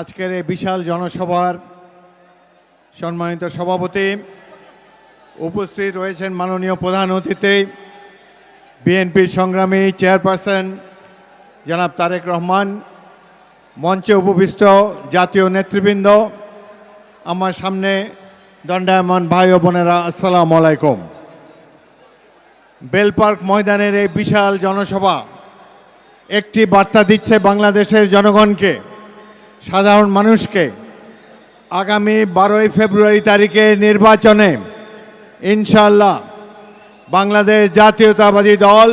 আজকের এই বিশাল জনসভার সম্মানিত সভাপতি উপস্থিত রয়েছেন মাননীয় প্রধান অতিথি, বিএনপির সংগ্রামী চেয়ারপারসন জনাব তারেক রহমান, মঞ্চে উপবিষ্ট জাতীয় নেতৃবৃন্দ, আমার সামনে দণ্ডায়মান ভাই ও বোনেরা, আসসালাম আলাইকুম। বেলপার্ক ময়দানের এই বিশাল জনসভা একটি বার্তা দিচ্ছে বাংলাদেশের জনগণকে। সাধারণ মানুষকে আগামী বারোই ফেব্রুয়ারি তারিখে নির্বাচনে ইনশাল্লাহ বাংলাদেশ জাতীয়তাবাদী দল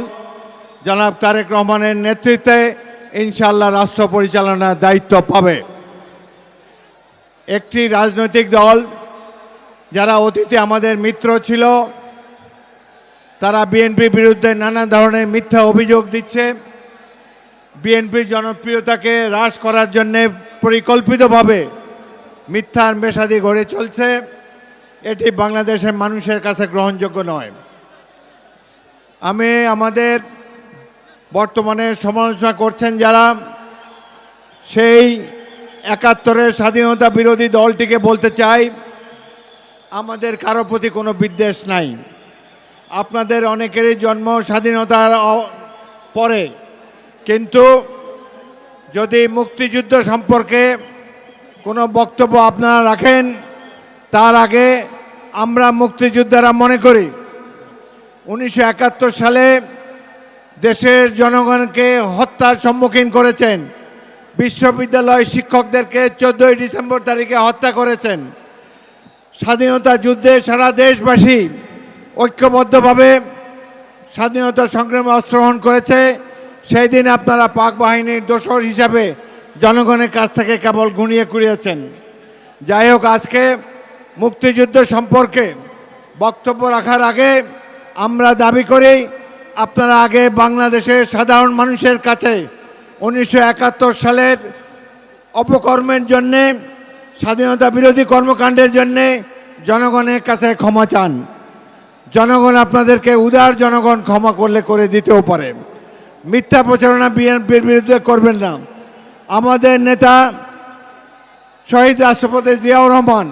জনাব তারেক রহমানের নেতৃত্বে ইনশাল্লাহ রাষ্ট্র পরিচালনার দায়িত্ব পাবে। একটি রাজনৈতিক দল যারা অতীতে আমাদের মিত্র ছিল, তারা বিএনপির বিরুদ্ধে নানা ধরনের মিথ্যা অভিযোগ দিচ্ছে। বিএনপির জনপ্রিয়তাকে হ্রাস করার জন্য পরিকল্পিতভাবে মিথ্যার মেশাদি গড়ে চলছে, এটি বাংলাদেশের মানুষের কাছে গ্রহণযোগ্য নয়। আমি আমাদের বর্তমানে সমালোচনা করছেন যারা সেই একাত্তরের স্বাধীনতা বিরোধী দলটিকে বলতে চাই, আমাদের কারও প্রতি কোনো বিদ্বেষ নাই। আপনাদের অনেকেরই জন্ম স্বাধীনতার পরে, কিন্তু যদি মুক্তিযুদ্ধ সম্পর্কে কোনো বক্তব্য আপনারা রাখেন, তার আগে আমরা মুক্তিযোদ্ধারা মনে করি, উনিশশো একাত্তর সালে দেশের জনগণকে হত্যার সম্মুখীন করেছেন। বিশ্ববিদ্যালয় শিক্ষকদেরকে চোদ্দোই ডিসেম্বর তারিখে হত্যা করেছেন। স্বাধীনতা যুদ্ধে সারা দেশবাসী ঐক্যবদ্ধভাবে স্বাধীনতা সংগ্রামে অংশগ্রহণ করেছে। সেই দিন আপনারা পাক বাহিনীর দোসর হিসাবে জনগণের কাছ থেকে কেবল গুনিয়ে কুড়িয়েছেন। যাই হোক, আজকে মুক্তিযুদ্ধ সম্পর্কে বক্তব্য রাখার আগে আমরা দাবি করি, আপনারা আগে বাংলাদেশের সাধারণ মানুষের কাছে উনিশশো একাত্তর সালের অপকর্মের জন্যে, স্বাধীনতা বিরোধী কর্মকাণ্ডের জন্যে জনগণের কাছে ক্ষমা চান। জনগণ আপনাদেরকে উদার জনগণ ক্ষমা করলে করে দিতেও পারে। মিথ্যা প্রচারণা বিএনপির বিরুদ্ধে করবেন না। আমাদের নেতা শহীদ রাষ্ট্রপতি জিয়াউর রহমান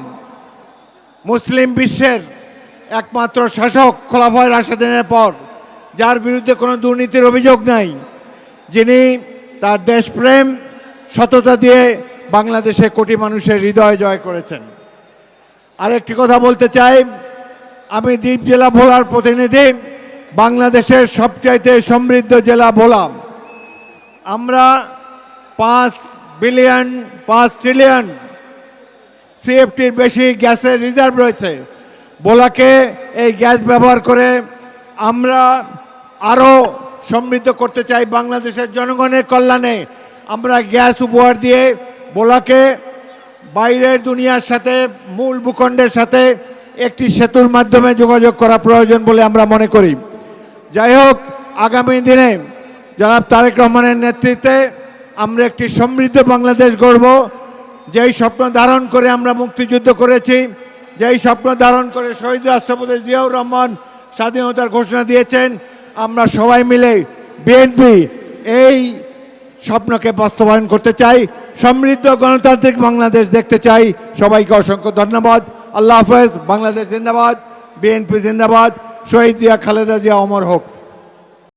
মুসলিম বিশ্বের একমাত্র শাসক খোলাফায় রাশেদিনের পর, যার বিরুদ্ধে কোনো দুর্নীতির অভিযোগ নাই, যিনি তার দেশপ্রেম, সততা দিয়ে বাংলাদেশে কোটি মানুষের হৃদয় জয় করেছেন। আরেকটি কথা বলতে চাই, আমি দ্বীপ জেলা ভোলার প্রতিনিধি বাংলাদেশের সবচাইতে সমৃদ্ধ জেলা ভোলা আমরা পাঁচ বিলিয়ন, পাঁচ ট্রিলিয়ন সিএফটির বেশি গ্যাসের রিজার্ভ রয়েছে। বোলাকে এই গ্যাস ব্যবহার করে আমরা আরও সমৃদ্ধ করতে চাই বাংলাদেশের জনগণের কল্যাণে। আমরা গ্যাস উপহার দিয়ে বোলাকে বাইরের দুনিয়ার সাথে, মূল ভূখণ্ডের সাথে একটি সেতুর মাধ্যমে যোগাযোগ করা প্রয়োজন বলে আমরা মনে করি। যাই হোক, আগামী দিনে জনাব তারেক রহমানের নেতৃত্বে আমরা একটি সমৃদ্ধ বাংলাদেশ গড়ব। যেই স্বপ্ন ধারণ করে আমরা মুক্তিযুদ্ধ করেছি, যেই স্বপ্ন ধারণ করে শহীদ রাষ্ট্রপতি জিয়াউর রহমান স্বাধীনতার ঘোষণা দিয়েছেন, আমরা সবাই মিলে বিএনপি এই স্বপ্নকে বাস্তবায়ন করতে চাই, সমৃদ্ধ গণতান্ত্রিক বাংলাদেশ দেখতে চাই। সবাইকে অসংখ্য ধন্যবাদ। আল্লাহ হাফেজ, বাংলাদেশ জিন্দাবাদ বিএনপি জিন্দাবাদ। শহীদ জিয়া খালেদা জিয়া অমর হোক।